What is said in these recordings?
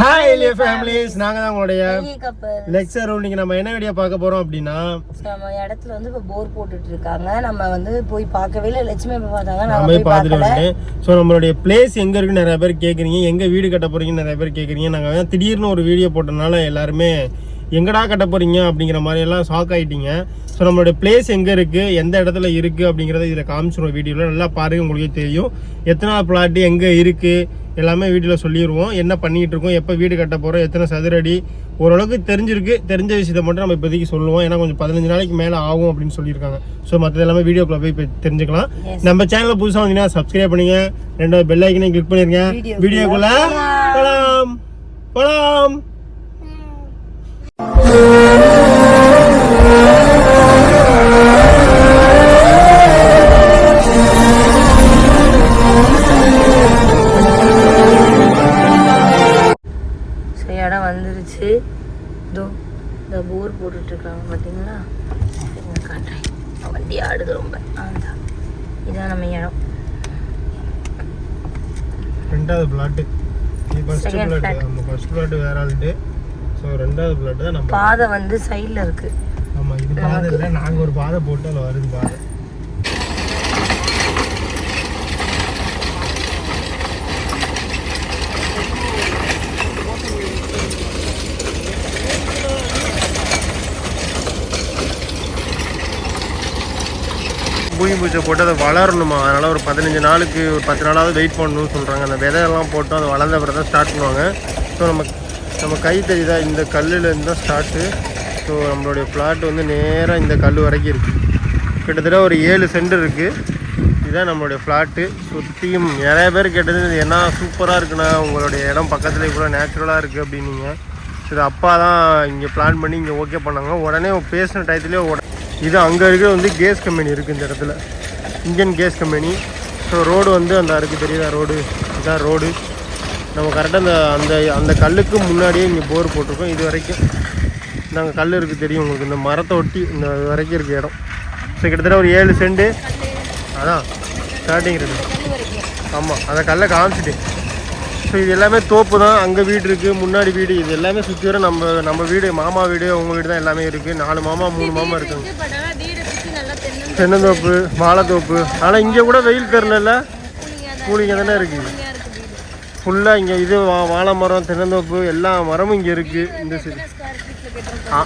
Hi எலிய families நாங்க தான் உங்களுடைய லெக்சர் இன்னைக்கு நம்ம என்ன வீடியோ பார்க்க போறோம் அப்படின்னா நம்ம இடத்துல வந்து இப்போ போர் போட்டுட்டு இருக்காங்க நம்ம வந்து போய் பார்க்கவே இல்லை. லட்சுமி போய் பார்த்தாங்க. நான் போய் பார்த்துட்டு வந்தேன் ஸோ நம்மளுடைய பிளேஸ் எங்க இருக்குன்னு நிறைய பேர் கேட்குறீங்க எங்க வீடு கட்ட போறீங்கன்னு நிறைய பேர் கேட்குறீங்க நாங்கள் திடீர்னு ஒரு வீடியோ போட்டனால எல்லாருமே எங்கடா கட்ட போறீங்க அப்படிங்கிற மாதிரி எல்லாம் ஷாக் ஆயிட்டீங்க. ஸோ நம்மளுடைய பிளேஸ் எங்க இருக்கு எந்த இடத்துல இருக்கு அப்படிங்கறத இதில் காமிச்சிருவோம் வீடியோவில் நல்லா பாருங்க உங்களுக்கே தெரியும். எத்தனாவது பிளாட் எங்க இருக்கு எல்லாமே வீடியோவில் சொல்லிடுவோம் என்ன பண்ணிட்டு இருக்கோம் எப்போ வீடு கட்ட போறோம் எத்தனை சதுரடி. ஓரளவுக்கு தெரிஞ்சிருக்கு. தெரிஞ்ச விஷயத்தை மட்டும் நம்ம இப்போதைக்கு சொல்லுவோம். ஏன்னா கொஞ்சம் பதினஞ்சு நாளைக்கு மேலே ஆகும் அப்படின்னு சொல்லியிருக்காங்க. ஸோ மற்றது எல்லாமே வீடியோக்குள்ள போய் இப்ப தெரிஞ்சுக்கலாம். நம்ம சேனலில் புதுசாக வந்தீங்கன்னா சப்ஸ்கிரைப் பண்ணுங்க. ரெண்டாவது பெல் ஐக்கனையும் கிளிக் பண்ணிருங்க. வீடியோக்குள்ள போலாம். போலாம். இடம் வந்துருச்சு. இதோ இந்த போர் போட்டுட்டு இருக்காங்க பார்த்தீங்களா காட்டுறேன். வண்டி ஆடுது ரொம்ப. அதான் இதான் நம்ம இடம். ரெண்டாவது பிளாட்டு பிளாட். நம்ம ஃபர்ஸ்ட் பிளாட் வேற ஆள்ட்டு ஸோ ரெண்டாவது பிளாட் தான் நம்ம பாதை வந்து சைடில் இருக்கு. ஆமா இது பாதை இல்லை. நாங்கள் ஒரு பாதை போட்டு அதில் வருது பாதை. பூமி பூஜை போட்டு அதை வளரணுமா? அதனால ஒரு பதினஞ்சு நாளுக்கு ஒரு பத்து நாளாவது வெயிட் பண்ணணும்னு சொல்கிறாங்க அந்த விதையெல்லாம் போட்டு அது வளர்ந்த பிறகு தான் ஸ்டார்ட் பண்ணுவாங்க. ஸோ நம்ம நம்ம கை தெரியுதா? இந்த கல்லுலேருந்து தான் ஸ்டார்ட்டு ஸோ நம்மளுடைய பிளாட் வந்து நேராக இந்த கல் வரைக்கும் இருக்குது கிட்டத்தட்ட ஒரு ஏழு சென்ட் இருக்குது இதுதான் நம்மளுடைய ஃப்ளாட்டு சுற்றியும் நிறைய பேர் கேட்டது இது என்ன சூப்பராக இருக்குண்ணா? உங்களுடைய இடம் பக்கத்தில் இவ்வளோ நேச்சுரலாக இருக்குது அப்படின்னீங்க. இது அப்பா தான் இங்கே பிளான் பண்ணி இங்கே ஓகே பண்ணாங்க. உடனே பேசின டயத்துலேயே உட இது அங்கே இருக்கிற வந்து கேஸ் கம்பெனி இருக்குது இந்த இடத்துல. Indian gas company so road வந்து அந்த இருக்குது தெரியுதா? ரோடு இதான் ரோடு நம்ம கரெக்டாக அந்த அந்த அந்த கல்லுக்கு முன்னாடியே இங்கே போர் போட்டிருக்கோம். இது வரைக்கும் நாங்கள் கல் இருக்குது தெரியும் உங்களுக்கு. இந்த மரத்தை ஒட்டி இந்த வரைக்கும் இருக்க இடம். ஸோ கிட்டத்தட்ட ஒரு ஏழு செண்டு. அதான் ஸ்டார்டிங் இருக்குது ஆமாம் அந்த கல்லை காமிச்சிட்டு. ஸோ இது எல்லாமே தோப்பு தான். அங்கே வீடு இருக்குது முன்னாடி வீடு. இது எல்லாமே சுற்றி வர நம்ம நம்ம வீடு மாமா வீடு அவங்க வீடு தான் எல்லாமே இருக்குது நாலு மாமா மூணு மாமா இருக்காங்க. தென்னந்தோப்பு வாழைத்தோப்பு. ஆனால் இங்கே கூட வெயில் தரல கூலிங்க தானே இருக்குது ஃபுல்லாக இங்கே இது வா வாழை மரம் தென்னந்தோப்பு எல்லா மரமும் இங்கே இருக்குது இந்த சைடு ஆ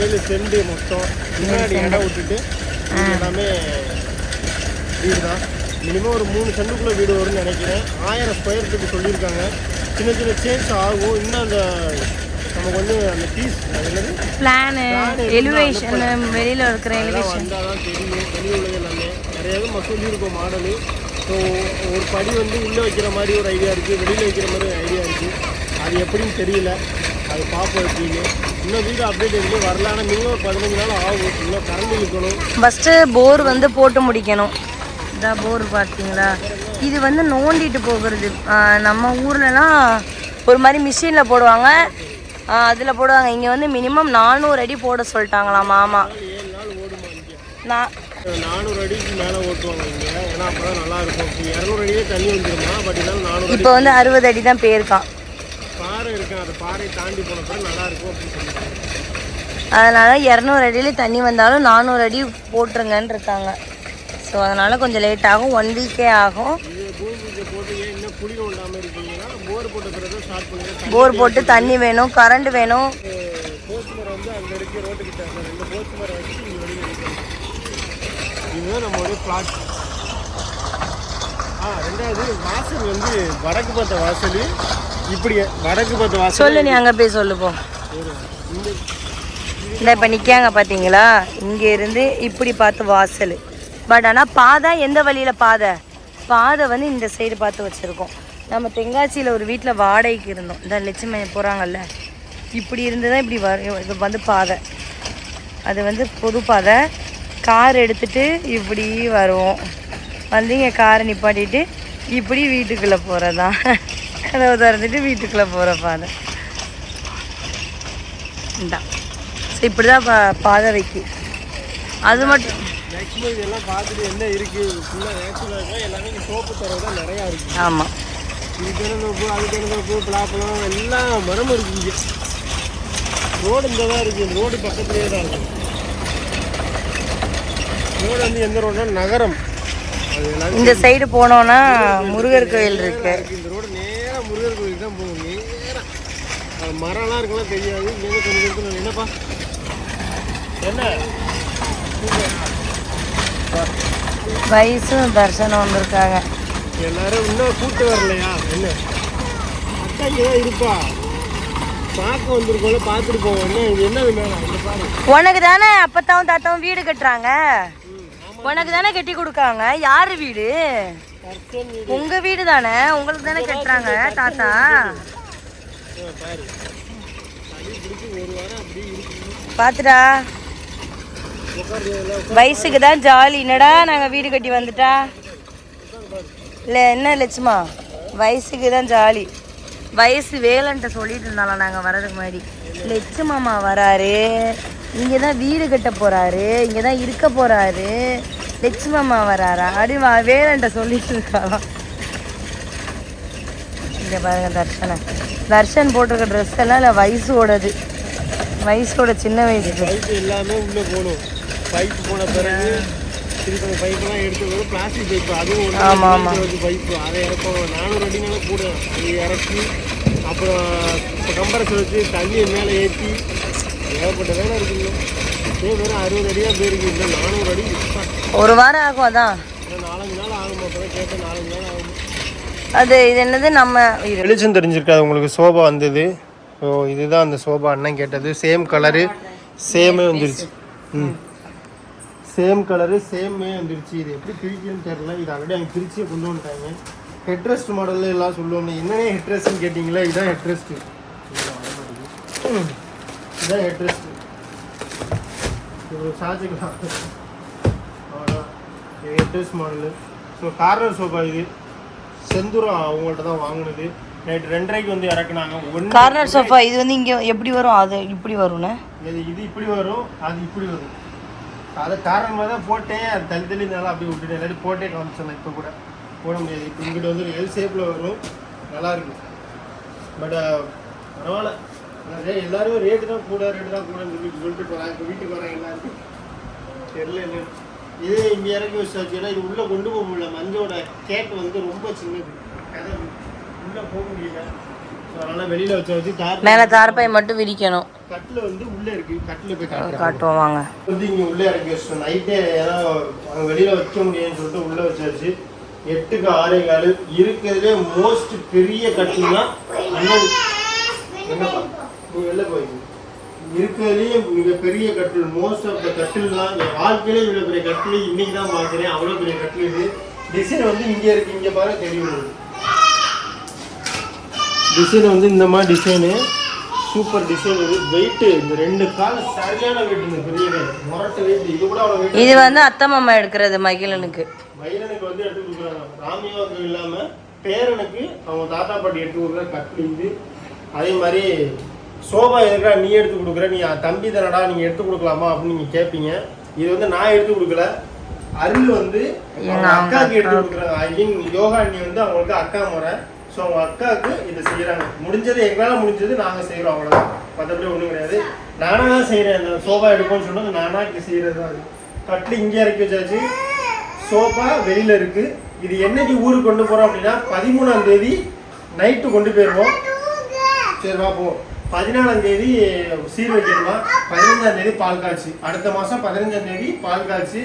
ஏழு செண்டு மொத்தம். முன்னாடி இடம் விட்டுட்டு எல்லாமே வீடு தான் மினிமம் ஒரு மூணு சென்டுக்குள்ளே வீடு வரும்னு நினைக்கிறேன். ஆயிரம் ஸ்கொயர் ஃபீட் சொல்லியிருக்காங்க. சின்ன சின்ன சேஞ்ச் ஆகும். இன்னும் அந்த நமக்கு வந்து அந்த பீஸ் என்னது? பிளானு எலிவேஷன் வெளியில் இருக்கிற எலிவேஷன் வந்தால் தான் தெரியும். வெளியே உள்ளது எல்லாமே. நிறைய இது மக்கள் இருக்கும் மாடலு ஸோ ஒரு படி வந்து உள்ளே வைக்கிற மாதிரி ஒரு ஐடியா இருக்குது வெளியில் வைக்கிற மாதிரி ஒரு ஐடியா இருக்குது அது எப்படின்னு தெரியல. அது பார்ப்போம் எப்படின்னு. இன்னும் வீடு அப்டேட் எதுவுமே வரல ஆனால் மினிமம் பதினஞ்சு நாள் ஆகும். இன்னும் கரண்ட் இழுக்கணும். ஃபஸ்ட்டு போர் வந்து போட்டு முடிக்கணும். இதான் போர் பார்த்தீங்களா? இது வந்து நோண்டிட்டு போகிறது. நம்ம ஊர்லலாம் ஒரு மாதிரி மிஷினில் போடுவாங்க. அதில் போடுவாங்க. இங்கே வந்து மினிமம் நானூறு அடி போட சொல்லிட்டாங்களாம் மாமா. நான் நானூறு அடிக்கு மேலே ஓட்டுவாங்க இங்கே. ஏன்னா அப்போ தான் நல்லா இருக்கும் இப்போ இரநூறு அடியே தண்ணி வந்துருமா பட் இருந்தாலும் நானூறு இப்போ வந்து அறுபது அடி தான் போயிருக்கான். பாறை இருக்கேன் அந்த பாறையை தாண்டி போன பிறகு நல்லா இருக்கும் அப்படின்னு சொல்லிட்டாங்க. அதனால் இரநூறு அடியில் தண்ணி வந்தாலும் நானூறு அடி போட்டுருங்கன்னு இருக்காங்க. ஸோ அதனால் கொஞ்சம் லேட் ஆகும். ஒன் வீக்கே ஆகும். போர் போட்டு தண்ணி வேணும். கரண்ட் வேணும் போஸ்ட் மரம் வந்து அங்கே இருக்கு ரோட்டுக்கிட்ட அந்த ரெண்டு போஸ்ட் மரம் வச்சு இங்கே வெளியில் நிற்கணும் இதுதான் நம்மளுடைய பிளாட் ஆ ரெண்டாவது வாசல் வந்து வடக்கு பார்த்த வாசல். இப்படி வடக்கு பார்த்த வாசல். சொல்லு நீ அங்கே போய் சொல்லு போ. ஒரு இந்த இப்போ நிற்காங்க பார்த்தீங்களா இங்கே இருந்து இப்படி பார்த்து வாசல். பட் ஆனால் பாதை எந்த வழியில் பாதை? பாதை வந்து இந்த சைடு பார்த்து வச்சுருக்கோம். நம்ம தென்காசியில் ஒரு வீட்டில் வாடகைக்கு இருந்தோம். இந்த லட்சுமி போகிறாங்கல்ல இப்படி இருந்து தான் இப்படி வரும் இது வந்து பாதை. அது வந்து பொது பாதை. கார் எடுத்துட்டு இப்படி வருவோம். வந்து இங்கே காரை நிப்பாட்டிட்டு இப்படி வீட்டுக்குள்ளே போகிறதான் கதவை திறந்துட்டு வீட்டுக்குள்ளே போகிற பாதை. இதான் ஸோ இப்படி தான் பா பாதை வைக்கி. அது மட்டும் இதெல்லாம் பார்த்துட்டு என்ன இருக்குது ஃபுல்லாக நேச்சுரலாக எல்லாமே சோப்பு தரவு தான் நிறையா இருக்குது ஆமாம் இது தென்னந்தோப்பு அது தென்னந்தோப்பு பலாப்பழம் எல்லாம் மரம் இருக்கு இங்கே. ரோடு இந்த தான் இருக்குது ரோடு பக்கத்துலேயே தான் இருக்குது ரோடு வந்து எந்த ரோடுனா நகரம். இந்த சைடு போனோம்னா முருகர் கோயில் இருக்கு. இந்த ரோடு நேராக முருகர் கோயில் தான் போகும் நேராக மரம்லாம் இருக்கலாம் தெரியாது கொஞ்சம் தூரத்துல என்னப்பா? என்ன? வயசும் தர்சனம் வந்திருக்காங்க. எல்லாரும் இன்னும் கூட்டு வரலையா? என்ன? அக்கா இங்கே இருப்பா? பார்க்க வந்திருக்கோம்ல பார்த்துட்டு போவோம். என்ன பாரு. உனக்கு தானே அப்பத்தாவும் தாத்தாவும் வீடு கட்டுறாங்க. உனக்கு தானே கட்டி கொடுக்காங்க யார் வீடு? வீடு உங்க வீடு தானே? உங்களுக்கு தானே கட்டுறாங்க தாத்தா? பாத்துடா. வயசுக்கு தான் ஜாலி. என்னடா நாங்கள் வீடு கட்டி வந்துட்டா? இல்லை என்ன லட்சுமா? வயசுக்கு தான் ஜாலி. வயசு வேலைன்ட்ட சொல்லிட்டு இருந்தாலும் நாங்கள் வர்றதுக்கு முன்னாடி லட்சு மாமா வராரு இங்கே தான் வீடு கட்ட போகிறாரு இங்கே தான் இருக்க போகிறாரு லட்சு மாமா வராரா? அப்படி வேலைன்ட்ட சொல்லிட்டு இருக்காளாம் இங்கே பாருங்க தர்ஷனை. தர்ஷன் போட்டிருக்க ட்ரெஸ் எல்லாம் இல்லை வயசோடது. வயசோட சின்ன வயசு. பைப் எல்லாமே உள்ளே போகணும். பைப் போன பிறகு திருப்பி பைப்பெல்லாம் எடுத்து பிளாஸ்டிக் பைப் அதுவும் ஆமா, ஆமா. ஒன்று பைப்பு அதை இறக்கும் நானூறு அடினாலும் கூட. அதை இறக்கி அப்புறம் கம்பரசர் வச்சு தண்ணியை மேலே ஏற்றி ஏகப்பட்ட வேலை இருக்குங்க வெறும் அறுபது அடியாக போயிருக்கு. இந்த நானூறு அடி. ஒரு வாரம் ஆகும் அதான் நாலஞ்சு நாள் ஆகும் அப்போ கேட்டேன். நாலஞ்சு நாள் ஆகும். அது இது என்னது? நம்ம. வெளிச்சம் தெரிஞ்சிருக்காது. உங்களுக்கு சோபா வந்தது. ஸோ இதுதான் அந்த சோபா அண்ணன் கேட்டது. சேம் கலரு சேமே வந்துருச்சு. ம். சேம் கலரு சேமே வந்துருச்சு. இது எப்படி பிரிக்குன்னு தெரில இது ஆல்ரெடி அவங்க பிரிச்சே கொண்டு வந்துட்டாங்க. ஹெட்ரெஸ்ட் மாடலில் எல்லாம் சொல்லுவாங்க என்னன்னே ஹெட்ரெஸ்ட்னு கேட்டிங்களா இதுதான் ஹெட்ரெஸ்ட்டு இதுதான் ஹெட்ரெஸ்ட்டு இது சார்ஜுக்கலாம் அவ்வளோதான் இது மாடலு ஸோ கார்னர் சோஃபா இது செந்தூரம் அவங்கள்ட்ட தான் வாங்கினது. நைட்டு ரெண்டரைக்கு வந்து இறக்குனாங்க. ஒன்று கார்னர் சோஃபா இது வந்து இங்க எப்படி வரும்? அது இப்படி வரும்னு? இது இது இப்படி வரும். அது இப்படி வரும். அதை காரணமாக தான் போட்டேன். அது தள்ளி தள்ளி இருந்தாலும் அப்படியே விட்டுட்டேன். இல்லாட்டி போட்டே காமிச்சேன் இப்போ கூட. போட முடியாது. இப்போ இங்கிட்ட வந்து எல் ஷேப்பில் வரும். நல்லா இருக்கு. பட் பரவாயில்ல. எல்லாரும் ரேட்டு தான் கூட ரேட்டு தான் சொல்லி சொல்லிட்டு போகிறாங்க இப்போ வீட்டுக்கு வராங்க எல்லாருக்கும் தெரியல என்ன இதே இங்கே இறக்கி வச்சாச்சுன்னா இது உள்ளே கொண்டு போக முடியல. மஞ்சோட கேட் வந்து ரொம்ப சின்னது. உள்ளே போக முடியல. அதனால் வெளியில் வச்ச வச்சு தார் மேல தார்பாய் மட்டும் விரிக்கணும். கட்டில் வந்து உள்ளே இருக்கு. கட்டில் போய் காட்டுவோம் வாங்க. வந்து இங்கே உள்ளே இறக்கி வச்சிட்டோம். நைட்டே ஏன்னா வெளியில் வைக்க முடியும்னு சொல்லிட்டு உள்ளே வச்சாச்சு எட்டுக்கு ஆறே கால். இருக்கிறதுலே மோஸ்ட் பெரிய கட்டில் தான் என்னப்பா? இருக்கிறதுலேயே மிக பெரிய கட்டில். மோஸ்ட் ஆஃப் த கட்டில் தான். என் வாழ்க்கையிலே இவ்வளோ பெரிய கட்டில் இன்னைக்கு தான் பார்க்குறேன். அவ்வளோ பெரிய கட்டில் இது. டிசைன் வந்து இங்கே இருக்கு. இங்கே பாருங்க தெரியும். டிசைன் வந்து இந்த மாதிரி டிசைனு சூப்பர் டிசைன் இது. வெயிட்டு இந்த ரெண்டு கால் சரியான வெயிட் இந்த பெரிய முரட்டு வெயிட் இது கூட அவ்வளோ வெயிட் இது வந்து அத்தை மாமா எடுக்கிறது மகிழனுக்கு. மயிலனுக்கு வந்து எடுத்து கொடுக்குறாங்க. ராமியாவுக்கு இல்லாமல் பேரனுக்கு அவங்க தாத்தா பாட்டி எடுத்து கொடுக்குற கட்டில் இது. அதே மாதிரி சோபா எதுக்கா நீ எடுத்து கொடுக்குற? நீ தம்பி தானடா நீங்கள் எடுத்து கொடுக்கலாமா அப்படின்னு நீங்கள் கேட்பீங்க இது வந்து நான் எடுத்து கொடுக்கல. அருள் வந்து அக்காவுக்கு எடுத்து கொடுக்குறாங்க. ஐ மீன் யோகா அண்ணி வந்து அவங்களுக்கு அக்கா முறை. ஸோ அவங்க அக்காவுக்கு இதை செய்கிறாங்க முடிஞ்சது எங்களால் முடிஞ்சது நாங்கள் செய்கிறோம் அவ்வளோதான் மற்றபடி ஒன்றும் கிடையாது. நானாக தான் செய்கிறேன் அந்த சோபா எடுப்போம்னு சொன்னது நானாக இங்கே செய்கிறது தான் கட்டில் இங்கே இறக்கி வச்சாச்சு. சோஃபா வெளியில இருக்கு. இது என்னைக்கு ஊருக்கு கொண்டு போறோம் அப்படின்னா பதிமூணாம் தேதி நைட்டு கொண்டு போயிடுவோம். சரி வா போ பதினாலாம் தேதி சீர் வைக்கணுமா பதினஞ்சாம் தேதி பால் காய்ச்சி. அடுத்த மாசம் பதினஞ்சாம் தேதி பால் காய்ச்சி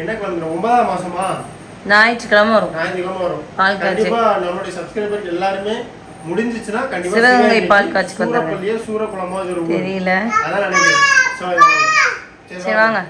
என்னைக்கு வந்துடும் ஒன்பதாம் மாசமா? ஞாயிற்றுக்கிழமை வரும். ஞாயிற்றுக்கிழமை வரும். பால் காய்ச்சி. கண்டிப்பா நம்மளுடைய சப்ஸ்கிரைபர் எல்லாருமே முடிஞ்சிச்சுன்னா கண்டிப்பா சிவகங்கை பால் வந்துடுங்க. சூரப்பள்ளியோ சூரக்குளமோ தெரியல. அதான் நினைக்கிறேன். சரி. வாங்க.